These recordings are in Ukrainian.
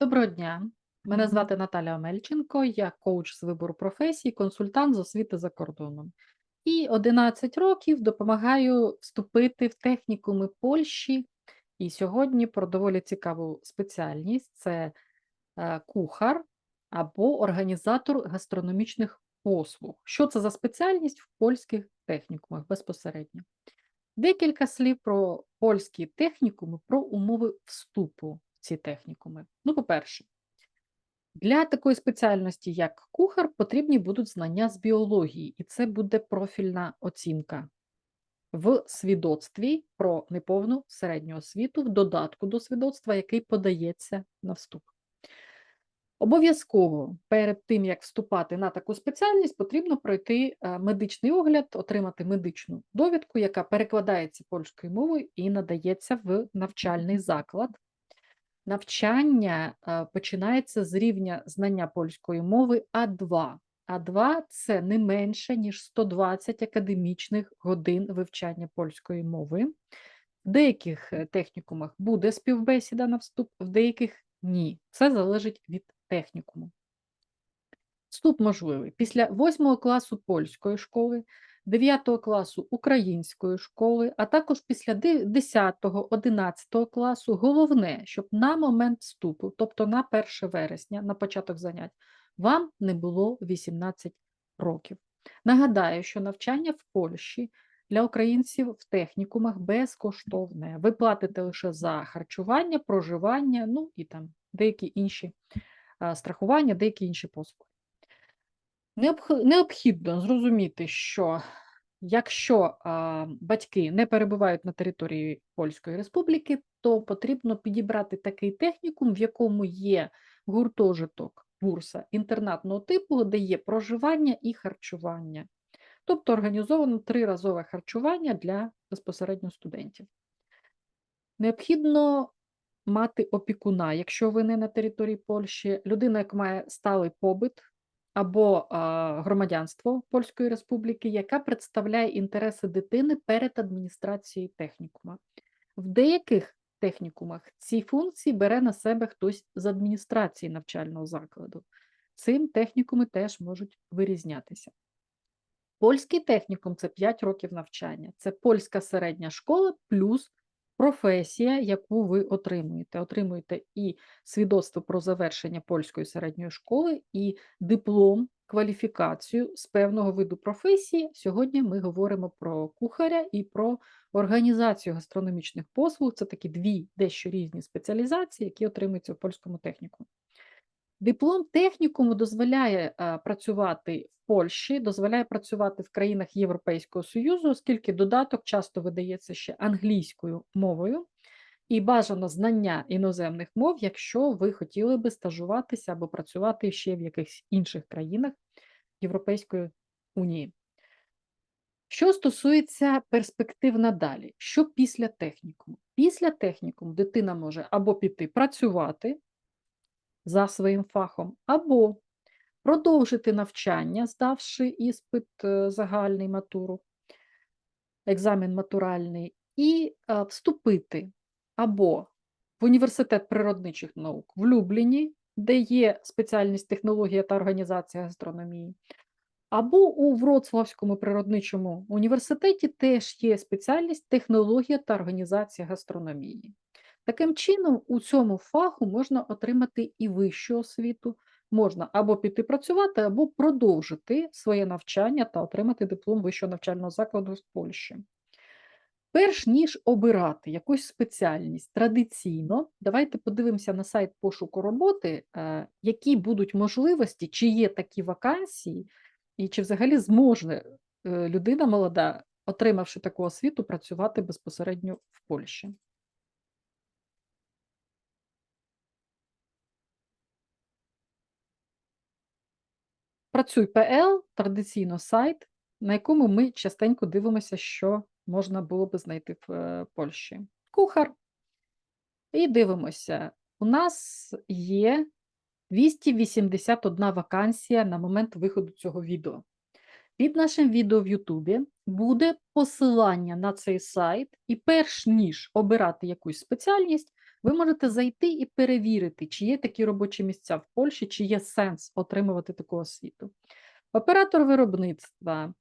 Доброго дня. Мене звати Наталя Омельченко, я коуч з вибору професій, консультант з освіти за кордоном. І 11 років допомагаю вступити в технікуми Польщі. І сьогодні про доволі цікаву спеціальність це е, кухар або організатор гастрономічних послуг. Що це за спеціальність в польських технікумах безпосередньо? Декілька слів про польські технікуми, про умови вступу ці технікуми. Ну, по-перше, для такої спеціальності, як кухар, потрібні будуть знання з біології, і це буде профільна оцінка в свідоцтві про неповну середню освіту, в додатку до свідоцтва, який подається на вступ. Обов'язково перед тим, як вступати на таку спеціальність, потрібно пройти е, медичний огляд, отримати медичну довідку, яка перекладається польською мовою і надається в навчальний заклад. Навчання е, починається з рівня знання польської мови А2. А2 це не менше, ніж 120 академічних годин вивчання польської мови. В деяких е, технікумах буде співбесіда на вступ, в деяких ні. Це залежить від технікуму. Вступ можливий після 8 класу польської школи, 9 класу української школи, а також після 10-11 класу. Головне, щоб на момент вступу, тобто на 1 вересня, на початок занять, вам не було 18 років. Нагадаю, що навчання в Польщі для українців в технікумах безкоштовне. Ви платите лише за харчування, проживання, ну і там деякі інші страхування, деякі інші послуги. Необх- Необхідно зрозуміти, що якщо батьки не перебувають на території Польської Республіки, то потрібно підібрати такий технікум, в якому є гуртожиток, бурса інтернатного типу, де є проживання і харчування. Тобто організовано триразове харчування для безпосередньо студентів. Необхідно мати опікуна, якщо ви не на території Польщі, людина, яка має сталий побит або громадянство Польської Республіки, яка представляє інтереси дитини перед адміністрацією технікума. В деяких технікумах ці функції бере на себе хтось з адміністрації навчального закладу. Цим технікуми теж можуть вирізнятися. Польський технікум це 5 років навчання. Це польська середня школа плюс професія, яку ви отримуєте. Отримуєте і свідоцтво про завершення польської середньої школи, і диплом, кваліфікацію з певного виду професії. Сьогодні ми говоримо про кухаря і про організацію гастрономічних послуг. Це такі дві дещо різні спеціалізації, які отримуються в польському технікумі. Диплом технікуму дозволяє а, працювати в Польщі, дозволяє працювати в країнах Європейського Союзу, оскільки додаток часто видається ще англійською мовою, і бажано знання іноземних мов, якщо ви хотіли би стажуватися або працювати ще в якихось інших країнах Європейської Унії. Що стосується перспектив надалі, що після технікуму? Після технікуму дитина може або піти працювати за своїм фахом, або продовжити навчання, здавши іспит е, загальний матуру, екзамен матуральний, і е, вступити або в університет природничих наук в Любліні, де є спеціальність технологія та організація гастрономії, або у Вроцлавському природничому університеті теж є спеціальність технологія та організація гастрономії. Таким чином, у цьому фаху можна отримати і вищу освіту, можна або піти працювати, або продовжити своє навчання та отримати диплом вищого навчального закладу з Польщі. Перш ніж обирати якусь спеціальність традиційно, давайте подивимося на сайт пошуку роботи, е, які будуть можливості, чи є такі вакансії, і чи взагалі зможе е, людина молода, отримавши таку освіту, працювати безпосередньо в Польщі. Працюй.пл традиційно сайт, на якому ми частенько дивимося, що можна було би знайти в е, Польщі. Кухар. І дивимося. У нас є 281 вакансія на момент виходу цього відео. Під нашим відео в Ютубі буде посилання на цей сайт, і перш ніж обирати якусь спеціальність, ви можете зайти і перевірити, чи є такі робочі місця в Польщі, чи є сенс отримувати таку освіту. Оператор виробництва,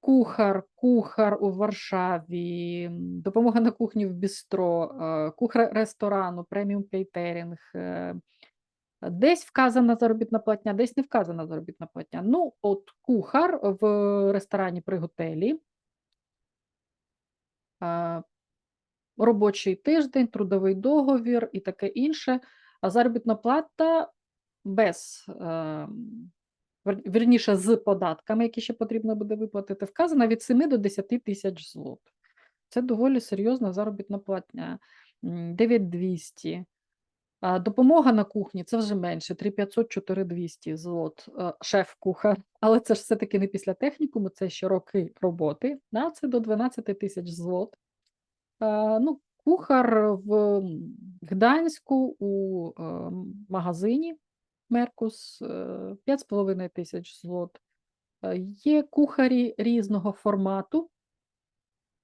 кухар, кухар у Варшаві, допомога на кухні в бістро, е, кухар ресторану, преміум кейтерінг. е, Десь вказана заробітна платня, десь не вказана заробітна платня. Ну, от кухар в ресторані при готелі. Робочий тиждень, трудовий договір і таке інше. А заробітна плата без, е, вірніше, з податками, які ще потрібно буде виплатити, вказана від 7 до 10 тисяч злот. Це доволі серйозна заробітна платня. 9200. Допомога на кухні це вже менше 3500-4200 злот, е, шеф-кухар. Але це ж все-таки не після технікуму, це ще роки роботи. Да? Це до 12 тисяч злот. Е, Ну, кухар в Гданську у е, магазині Меркус е, 5,5 тисяч злот. Е, Є кухарі різного формату,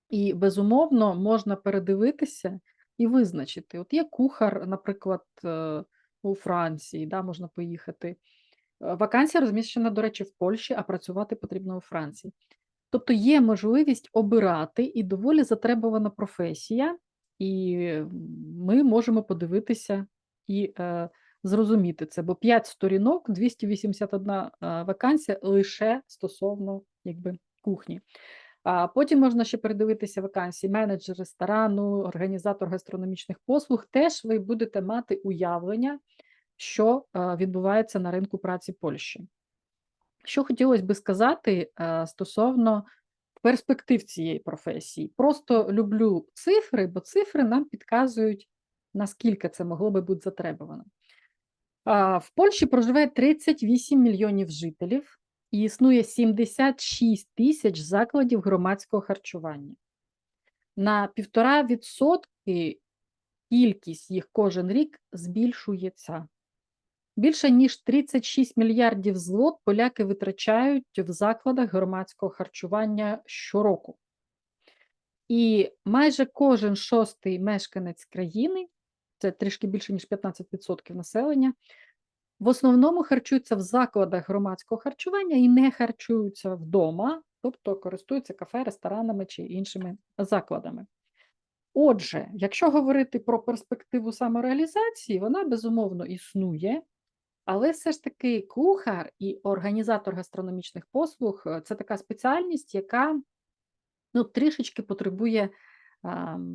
і, безумовно, можна передивитися і визначити. От є кухар, наприклад, е, у Франції, да, можна поїхати. Е, Вакансія розміщена, до речі, в Польщі, а працювати потрібно у Франції. Тобто є можливість обирати і доволі затребувана професія, і ми можемо подивитися і е, зрозуміти це, бо 5 сторінок, 281 е, вакансія лише стосовно якби, кухні. А потім можна ще передивитися вакансії менеджер ресторану, організатор гастрономічних послуг. Теж ви будете мати уявлення, що е, відбувається на ринку праці Польщі. Що хотілося би сказати е, стосовно перспектив цієї професії. Просто люблю цифри, бо цифри нам підказують, наскільки це могло би бути затребувано. В Польщі проживає 38 мільйонів жителів і існує 76 тисяч закладів громадського харчування. На 1,5% кількість їх кожен рік збільшується. Більше ніж 36 мільярдів злот поляки витрачають в закладах громадського харчування щороку. І майже кожен шостий мешканець країни, це трішки більше ніж 15% населення, в основному харчуються в закладах громадського харчування і не харчуються вдома, тобто користуються кафе, ресторанами чи іншими закладами. Отже, якщо говорити про перспективу самореалізації, вона безумовно існує, але все ж таки кухар і організатор гастрономічних послуг е, це така спеціальність, яка ну, трішечки потребує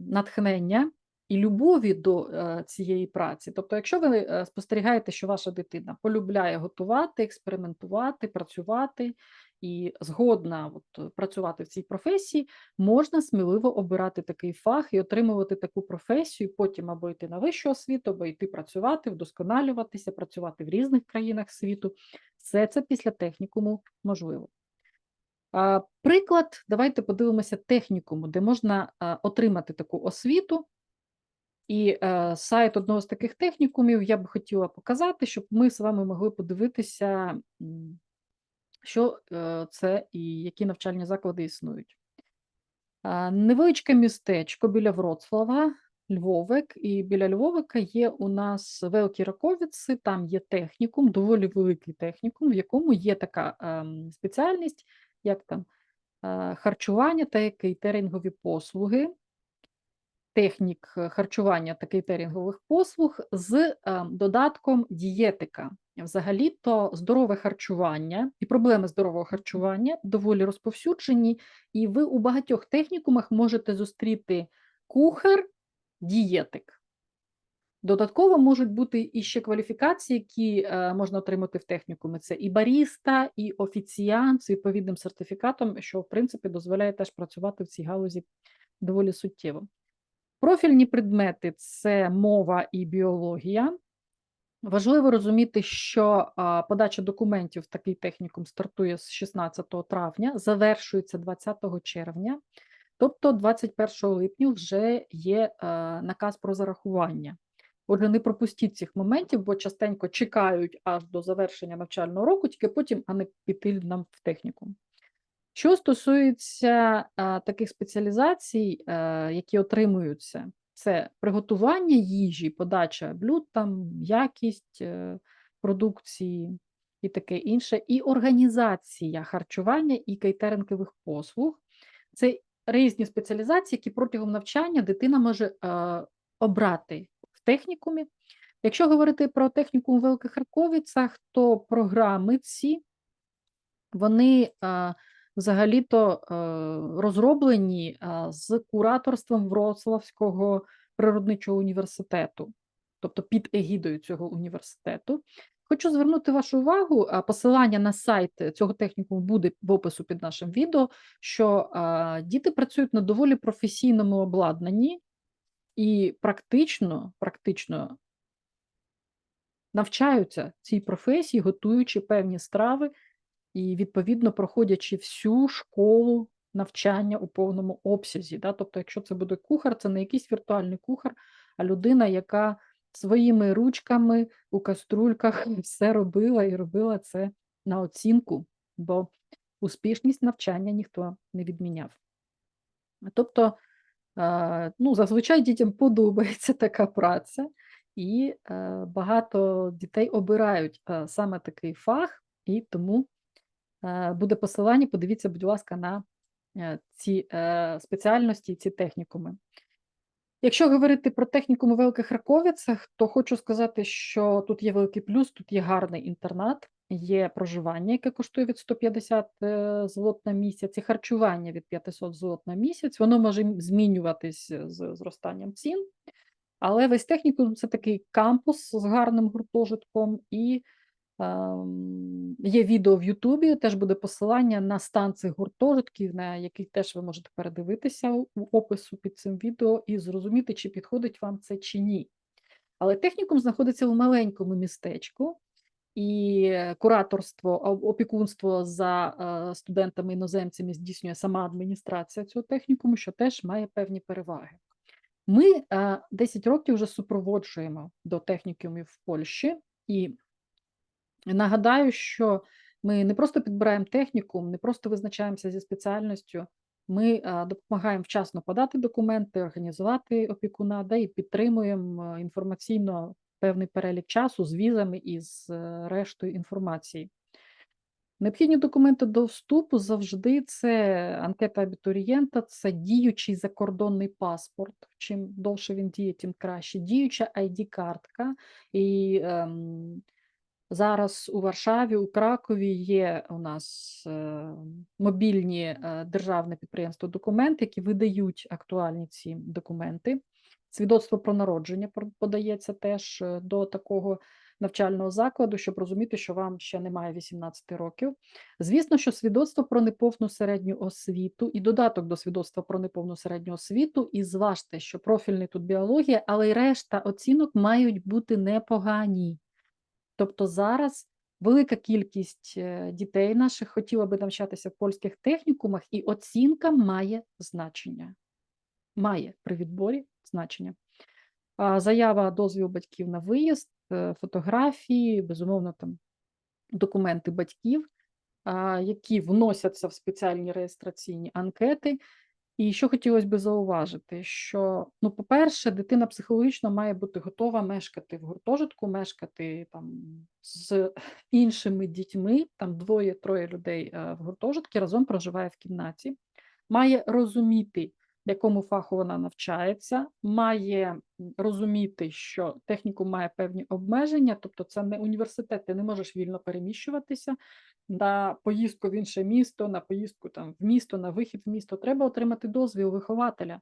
натхнення і любові до е, цієї праці. Тобто, якщо ви е, спостерігаєте, що ваша дитина полюбляє готувати, експериментувати, працювати і згодна от, працювати в цій професії, можна сміливо обирати такий фах і отримувати таку професію, потім або йти на вищу освіту, або йти працювати, вдосконалюватися, працювати в різних країнах світу. Все це після технікуму можливо. Приклад, давайте подивимося технікуму, де можна отримати таку освіту. І е, сайт одного з таких технікумів я би хотіла показати, щоб ми з вами могли подивитися, що е, це і які навчальні заклади існують. Невеличке містечко біля Вроцлава, Львовик, і біля Львовика є у нас Великі Раковіци, там є технікум, доволі великий технікум, в якому є така ем, спеціальність, як там е, харчування та кейтерингові послуги, технік е, харчування та кейтерингових послуг з е, додатком дієтика. Взагалі-то здорове харчування і проблеми здорового харчування доволі розповсюджені, і ви у багатьох технікумах можете зустріти кухар, дієтик. Додатково можуть бути і ще кваліфікації, які е, можна отримати в технікумі. Це і баріста, і офіціант з відповідним сертифікатом, що в принципі дозволяє теж працювати в цій галузі доволі суттєво. Профільні предмети це мова і біологія. Важливо розуміти, що подача документів в такий технікум стартує з 16 травня, завершується 20 червня, тобто 21 липня вже є а, наказ про зарахування. Отже, не пропустіть цих моментів, бо частенько чекають аж до завершення навчального року, тільки потім, а не піти нам в технікум. Що стосується а, таких спеціалізацій, а, які отримуються це приготування їжі, подача блюд, там, якість е, продукції і таке інше, і організація харчування і кейтерингових послуг. Це різні спеціалізації, які протягом навчання дитина може е, обрати в технікумі. Якщо говорити про технікум в Великих Харковицях, то програми ці вони е, взагалі-то е, розроблені е, з кураторством Вроцлавського природничого університету, тобто під егідою цього університету. Хочу звернути вашу увагу, а, посилання на сайт цього технікуму буде в опису під нашим відео, що діти працюють на доволі професійному обладнанні і практично, практично навчаються цій професії, готуючи певні страви і, відповідно, проходячи всю школу навчання у повному обсязі. Да? Тобто, якщо це буде кухар, це не якийсь віртуальний кухар, а людина, яка своїми ручками у каструльках все робила і робила це на оцінку, бо успішність навчання ніхто не відміняв. Тобто, ну, зазвичай дітям подобається така праця, і е, багато дітей обирають е, саме такий фах, і тому буде посилання. Подивіться, будь ласка, на ці спеціальності, ці технікуми. Якщо говорити про технікум у Великих Раковицях, то хочу сказати, що тут є великий плюс, тут є гарний інтернат, є проживання, яке коштує від 150 е, злот на місяць, і харчування від 500 злот на місяць. Воно може змінюватись з зростанням цін, але весь технікум це такий кампус з гарним гуртожитком і є відео в Ютубі, теж буде посилання на стан цих гуртожитків, на який теж ви можете передивитися у опису під цим відео і зрозуміти, чи підходить вам це чи ні. Але технікум знаходиться у маленькому містечку, і кураторство, опікунство за е, студентами-іноземцями здійснює сама адміністрація цього технікуму, що теж має певні переваги. Ми 10 е, років вже супроводжуємо до технікумів в Польщі. і Нагадаю, що ми не просто підбираємо технікум, не просто визначаємося зі спеціальністю, ми допомагаємо вчасно подати документи, організувати опікуна, да і підтримуємо інформаційно певний перелік часу з візами і з е, рештою інформації. Необхідні документи до вступу завжди це анкета абітурієнта, це діючий закордонний паспорт. Чим довше він діє, тим краще. Діюча ID-картка і ем, Зараз у Варшаві, у Кракові є у нас е, мобільні е, державне підприємство документи, які видають актуальні ці документи. Свідоцтво про народження подається теж е, до такого навчального закладу, щоб розуміти, що вам ще немає 18 років. Звісно, що свідоцтво про неповну середню освіту і додаток до свідоцтва про неповну середню освіту, і зважте, що профільний тут біологія, але й решта оцінок мають бути непогані. Тобто зараз велика кількість е, дітей наших хотіла би навчатися в польських технікумах, і оцінка має значення. Має при відборі значення. Заява дозвіл батьків на виїзд, е, фотографії, безумовно, там документи батьків, які вносяться в спеціальні реєстраційні анкети. І що хотілося б зауважити, що, ну, по-перше, дитина психологічно має бути готова мешкати в гуртожитку, мешкати там з іншими дітьми, там двоє-троє людей е, в гуртожитку разом проживає в кімнаті, має розуміти, якому фаху вона навчається, має розуміти, що технікум має певні обмеження, тобто це не університет, ти не можеш вільно переміщуватися на поїздку в інше місто, на поїздку там в місто, на вихід в місто, треба отримати дозвіл вихователя.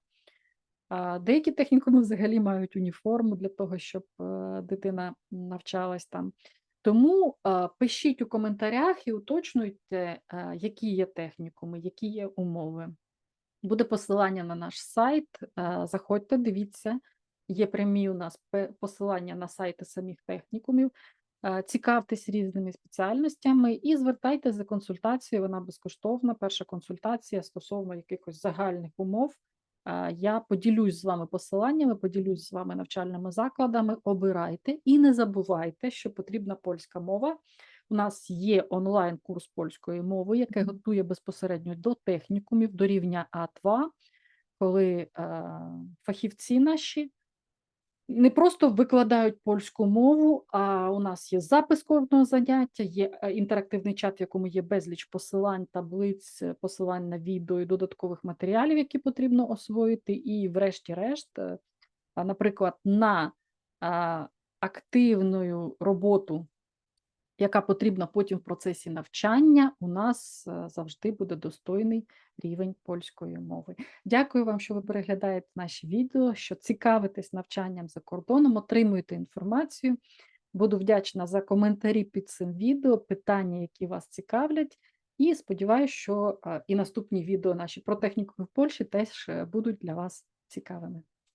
Деякі технікуми взагалі мають уніформу для того, щоб е, дитина навчалась там. Тому е, пишіть у коментарях і уточнюйте, е, які є технікуми, які є умови. Буде посилання на наш сайт. Заходьте, дивіться, є прямі у нас посилання на сайти самих технікумів. Цікавтесь різними спеціальностями і звертайтеся за консультацією, вона безкоштовна. Перша консультація стосовно якихось загальних умов. Я поділюсь з вами посиланнями, поділюсь з вами навчальними закладами. Обирайте і не забувайте, що потрібна польська мова. У нас є онлайн-курс польської мови, який готує безпосередньо до технікумів, до рівня А2. коли е, фахівці наші не просто викладають польську мову, а у нас є запис кожного заняття, є е, інтерактивний чат, в якому є безліч посилань, таблиць, е, посилань на відео і додаткових матеріалів, які потрібно освоїти. І, врешті-решт, наприклад, на активну роботу, яка потрібна потім в процесі навчання, у нас е, завжди буде достойний рівень польської мови. Дякую вам, що ви переглядаєте наші відео, що цікавитесь навчанням за кордоном, отримуєте інформацію. Буду вдячна за коментарі під цим відео, питання, які вас цікавлять. І сподіваюся, що е, і наступні відео наші про техніку в Польщі теж е, будуть для вас цікавими.